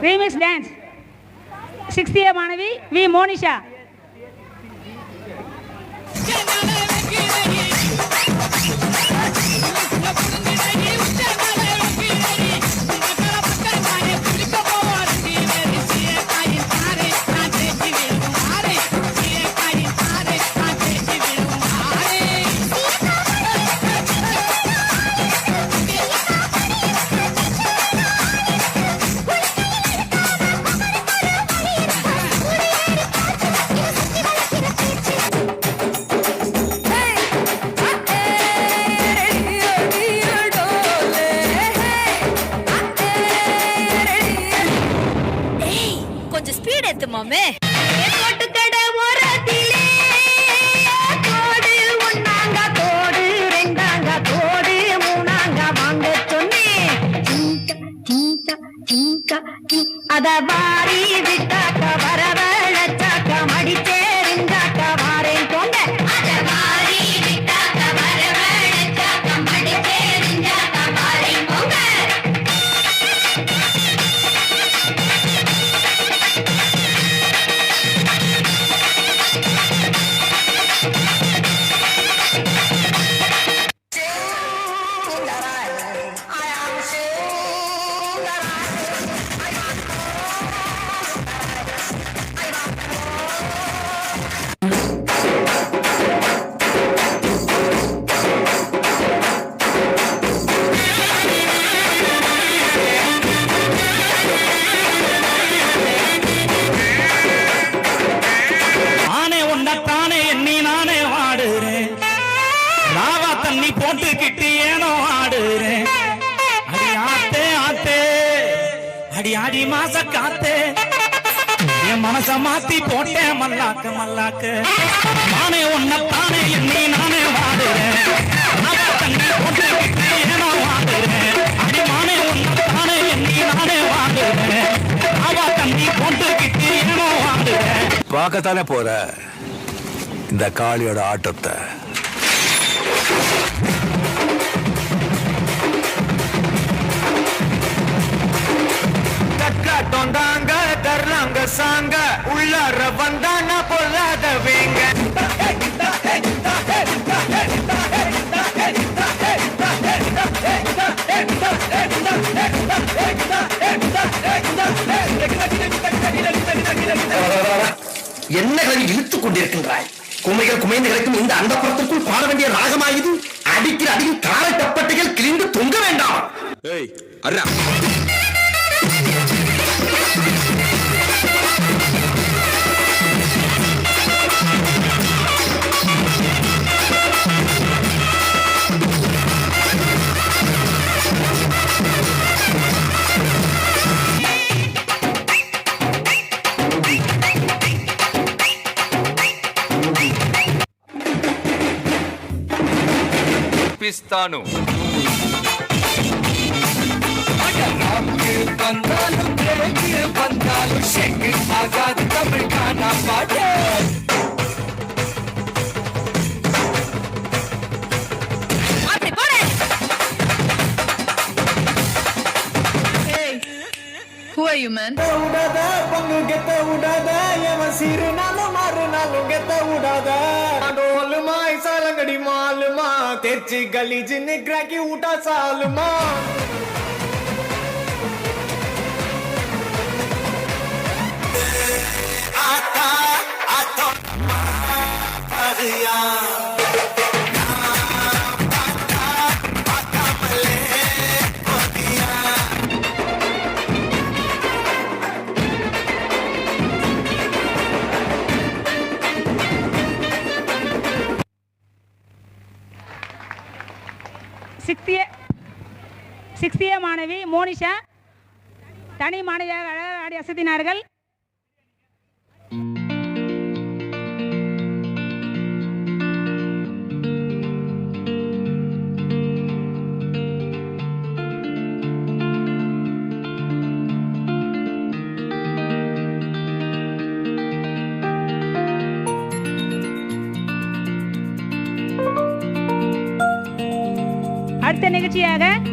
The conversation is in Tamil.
இங்கிலீஷ் டான்ஸ் சிக்ஸ்த் இயர் மாணவி வி மோனிஷா அத வாரி விட்டாக்க வரவே அடி ஆடி மாச காத்தே. என் மனச மாத்தி போட்டேன் மல்லாக்க மல்லாக்க. நானே உன்னத்தானே தானே நானே எண்ணி நானே வாடுறேன். பார்க்கத்தானே போற? இந்த காளியோட ஆட்டத்தை. என்ன இழுத்துக் கொண்டிருக்கின்றாய். குமைகள் குமைந்து கிடைக்கும் இந்த அந்த புறத்திற்குள் பாட வேண்டிய ராகமாயுது. அடிக்கிற அடியில் கால தப்பட்டைகள் கிழிந்து தொங்க வேண்டாம். ஏய் அர்ரா పిస్తాను அப்படி போடு Who are you, man? விடாத பங்கு கெத்த விடாத எவன் சிறு நாளும் மறு நாளும் கெத்த விடாத டோலுமா पकड़ी माल मा तेरी गली जिन्हें ग्रह की ऊटा साल मा। आता சிக்ஸ்த் இயர் சிக்ஸ்த் மாணவி மோனிஷா தனி மாணவியாக அழகாடி அசத்தினார்கள். देखते नहीं कि